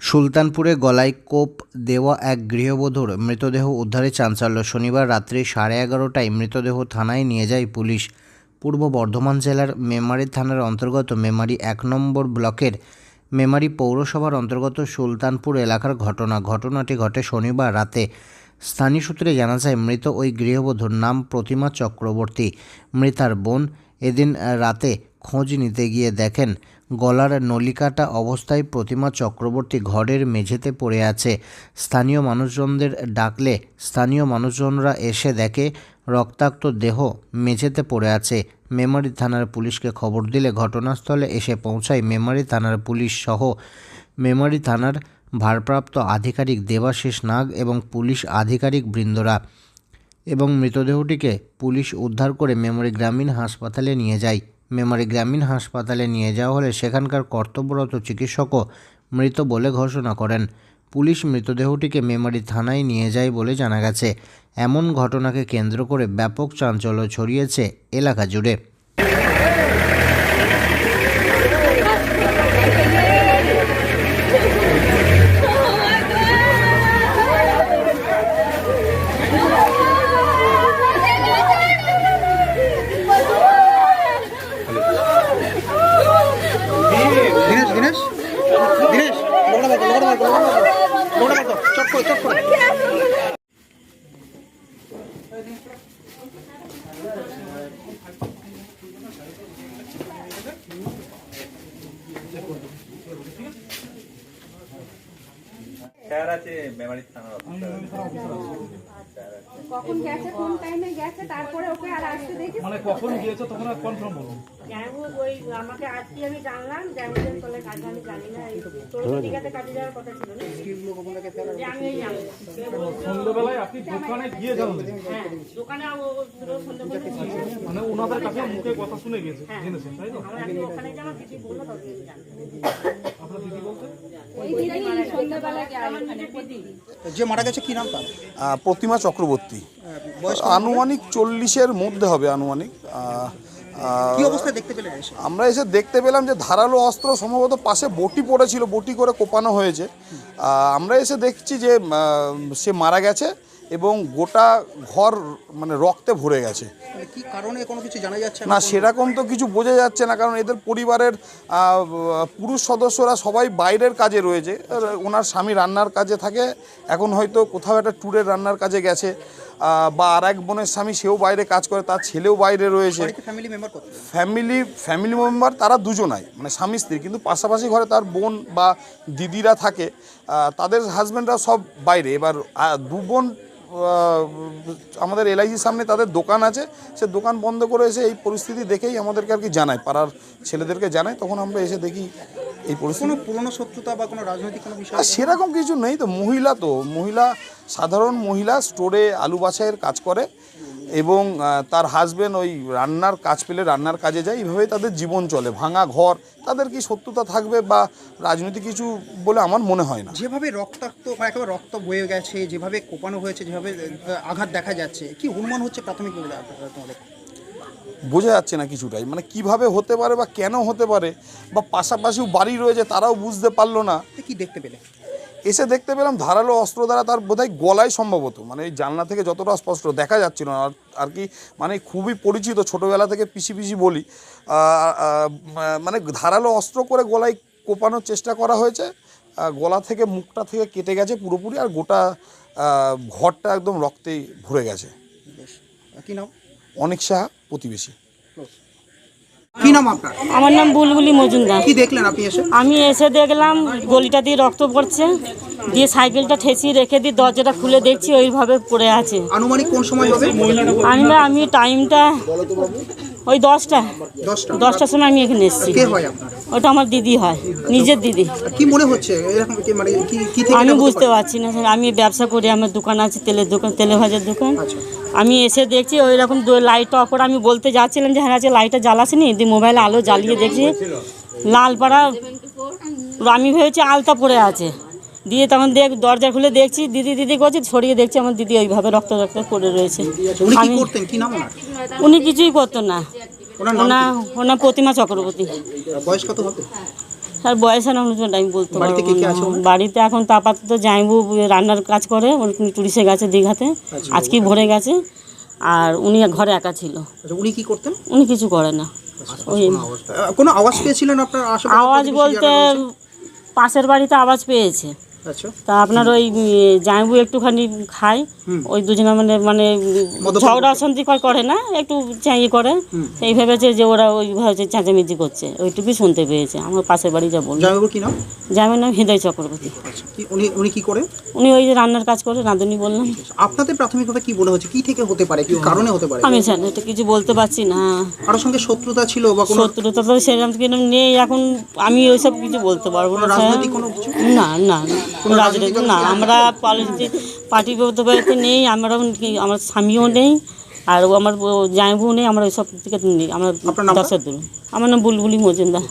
সুলতানপুরে গলায় কোপ দেওয়া এক গৃহবধূর মৃতদেহ উদ্ধারে চাঞ্চল্য। শনিবার রাত্রি সাড়ে এগারোটায় মৃতদেহ থানায় নিয়ে যায় পুলিশ। পূর্ব বর্ধমান জেলার মেমারি থানার অন্তর্গত মেমারি এক নম্বর ব্লকের মেমারি পৌরসভার অন্তর্গত সুলতানপুর এলাকার ঘটনা। ঘটনাটি ঘটে শনিবার রাতে। স্থানীয় সূত্রে জানা যায়, মৃত ওই গৃহবধূর নাম প্রতিমা চক্রবর্তী। মৃতার বোন এদিন রাতে খোঁজ নিতে গিয়ে দেখেন গলার নলিকাটা অবস্থায় প্রতিমা চক্রবর্তী ঘরের মেঝেতে পড়ে আছে। স্থানীয় মানুষজনদের ডাকলে স্থানীয় মানুষজনরা এসে দেখে রক্তাক্ত দেহ মেঝেতে পড়ে আছে। মেমারি থানার পুলিশকে খবর দিলে ঘটনাস্থলে এসে পৌঁছায় মেমারি থানার পুলিশ সহ। মেমারি থানার ভারপ্রাপ্ত আধিকারিক দেবাশিস নাগ এবং পুলিশ আধিকারিক বৃন্দরা এবং মৃতদেহটিকে পুলিশ উদ্ধার করে মেমরি গ্রামীণ হাসপাতালে নিয়ে যায়। মেমরি গ্রামীণ হাসপাতালে নিয়ে যাওয়া হলে সেখানকার কর্তব্যরত চিকিৎসকও মৃত বলে ঘোষণা করেন। পুলিশ মৃতদেহটিকে মেমারি থানায় নিয়ে যায় বলে জানা গেছে। এমন ঘটনাকে কেন্দ্র করে ব্যাপক চাঞ্চল্য ছড়িয়েছে এলাকা জুড়ে। স্যার আছে মেমারি থানার অফিসার। কখন গেছে কোন টাইমে গেছে তারপরে ওকে আর আসতে দেখি। মানে কখন গিয়েছো তখন আর কনফার্ম বলো। জামাইবাবু ওই আমাকে আজকে আমি জানলাম জামাইবাবুর তলে কাজ আমি জানি না তোর দীঘাতে কাজে যাওয়ার কথা ছিল না। যে আমি এই জানলাম কে বলছে? সন্ধ্যেবেলায় আপনি দোকানে গিয়ে জানলেন? হ্যাঁ দোকানে ও ও পুরো সন্ধ্যে পর্যন্ত মানে ওনাদের কাছে মুখে কথা শুনে গেছে জেনেছেন তাই তো? আগে ওখানে যাওয়া দিদি বলল তবে আমি আপনার দিদি বলতে? ওই দিদি যে মারা গেছে কি নাম তার? প্রতিমা চক্রবর্তী। আনুমানিক চল্লিশের মধ্যে হবে আনুমানিক। আমরা এসে দেখতে পেলাম যে ধারালো অস্ত্র সম্ভবত পাশে বটি পড়েছিল বটি করে কোপানো হয়েছে। আমরা এসে দেখছি যে সে মারা গেছে। এবং গোটা ঘর মানে রক্তে ভরে গেছে। মানে কি কারণে কোনো কিছু জানা যাচ্ছে না সেরকম তো কিছু বোঝা যাচ্ছে না কারণ এদের পরিবারের পুরুষ সদস্যরা সবাই বাইরের কাজে রয়েছে। ওনার স্বামী রান্নার কাজে থাকে এখন হয়তো কোথাও একটা ট্যুরের রান্নার কাজে গেছে বা আর এক বোনের স্বামী সেও বাইরে কাজ করে তার ছেলেও বাইরে রয়েছে। ফ্যামিলি ফ্যামিলি মেম্বার তারা দুজনাই মানে স্বামী স্ত্রী। কিন্তু পাশাপাশি ঘরে তার বোন বা দিদিরা থাকে তাদের হাজব্যান্ডরা সব বাইরে। এবার দু বোন আমাদের এলআইসির সামনে তাদের দোকান আছে। সে দোকান বন্ধ করে এসে এই পরিস্থিতি দেখেই আমাদেরকে আর কি জানায়। পাড়ার ছেলেদেরকে জানায় তখন আমরা এসে দেখি এই পরিস্থিতি। পুরনো শত্রুতা বা কোনো রাজনৈতিক কোনো বিষয় আর সেরকম কিছু নেই তো মহিলা তো মহিলা সাধারণ মহিলা স্টোরে আলু বাছাইয়ের কাজ করে। এবং তার হাজবেন্ড ওই রান্নার কাজ পেলে রান্নার কাজে যায় এইভাবেই তাদের জীবন চলে। ভাঙা ঘর তাদের কি সত্যতা থাকবে বা রাজনীতি কিছু বলে আমার মনে হয় না। যেভাবে রক্তাক্ত একেবারে রক্ত বয়ে গেছে যেভাবে কোপানো হয়েছে যেভাবে আঘাত দেখা যাচ্ছে কি অনুমান হচ্ছে প্রাথমিকভাবে তোমাদের বোঝা যাচ্ছে না কিছুটাই। মানে কীভাবে হতে পারে বা কেন হতে পারে বা পাশাপাশিও বাড়ি রয়েছে তারাও বুঝতে পারল না। কি দেখতে পেলে? এসে দেখতে পেলাম ধারালো অস্ত্র দ্বারা তার বোধহয় গলায় সম্ভবত মানে এই জানলা থেকে যতটা স্পষ্ট দেখা যাচ্ছিল না আর আর কি মানে খুবই পরিচিত ছোটোবেলা থেকে পিসি পিসি বলি মানে ধারালো অস্ত্র করে গলায় কোপানোর চেষ্টা করা হয়েছে গলা থেকে মুখটা থেকে কেটে গেছে পুরোপুরি আর গোটা ঘরটা একদম রক্তেই ভরে গেছে। কি নাম? অনেক সাহা প্রতিবেশী। কি নাম আপনার? আমার নাম বুলবুলি মজুমদার। কি দেখলেন আপনি এসে? আমি এসে দেখলাম গলিটা দিয়ে রক্ত পড়ছে দিয়ে সাইকেলটা ঠেসিয়ে রেখে দিয়ে দরজাটা খুলে দেখছি ওইভাবে পড়ে আছে। আনুমানিক কোন সময় হবে? আমি আমি টাইমটা ওই দশটা। দশটা। দশটার সময় আমি এখানে এসেছি। কে হয় আপনার? ওটা আমার দিদি হয় নিজের দিদি। কি মনে হচ্ছে? মানে আমি বুঝতে পারছি না স্যার আমি ব্যবসা করি আমার দোকান আছে তেলের দোকান তেলে ভাজার দোকান। আচ্ছা। আমি এসে দেখছি ওই রকম লাইটটা অফ করে আমি বলতে যাচ্ছিলাম যে হ্যাঁ আছে লাইটটা জ্বালাসনি দিয়ে মোবাইলে আলো জ্বালিয়ে দেখছি। লালপাড়া আমি ভেবেছি আলতা পড়ে আছে। দিয়ে তখন দেখ দরজা খুলে দেখছি দিদি দিদি করছি ছড়িয়ে দেখছি আমার দিদি ওইভাবে রক্ত রক্ত পড়ে রয়েছে। উনি কিছুই করতো না। ওনা প্রতিমা চক্রবর্তী? বয়স কত হবে? আর বয়সের অনুযায়ী আমি বলতে বাড়িতে পারব এখন তো আপাতত জামাইবু রান্নার কাজ করে উনি টুরিস্টে গেছে দীঘাতে। আচ্ছা। আজকেই ভরে গেছে। আর উনি ঘরে একা ছিল। আচ্ছা উনি কি করতেন? উনি কিছু করে না। ওই কোনো আওয়াজ পেয়েছিলেন আপনার আওয়াজ বলতে পাশের বাড়িতে আওয়াজ পেয়েছে। আচ্ছা তা আপনার ওই জামাইবু একটুখানি খায়। ওই দুজনে মানে মানে ঝগড়া অশান্তি করে না একটু চাই করে। সেই ভেবেছে যে ওরা ওই ভাবে চেঁচামেচি করছে। ওইটুকুই শুনতে পেয়েছে। আমার পাশের বাড়ি যা বলল। কি নাম? জামাইয়ের নাম হৃদয় চক্রবর্তী। আচ্ছা। উনি উনি কি করেন উনি ওই যে রান্নার কাজ করে রাঁধুনি বললাম আপনাদের প্রাথমিকভাবে কি মনে হচ্ছে? কি থেকে হতে পারে? কি কারণে হতে পারে? আমি জানি এটা কিছু বলতে পারছি না। কারোর সঙ্গে শত্রুতা ছিল বা কোনো শত্রুতা তো সেরকম কীরকম নেই। এখন আমি ওইসব কিছু বলতে পারব না রাজনৈতিক কোনো কিছু? না না। রাজনৈতিক না আমরা পলিটিক পার্টি বাড়িতে নেই আমরা আমার স্বামীও নেই আর ও আমার জামাইবু নেই আমরা ওইসব থেকে নেই আমরা দশের দূর আমার নাম বুলবুলি মজুমদার।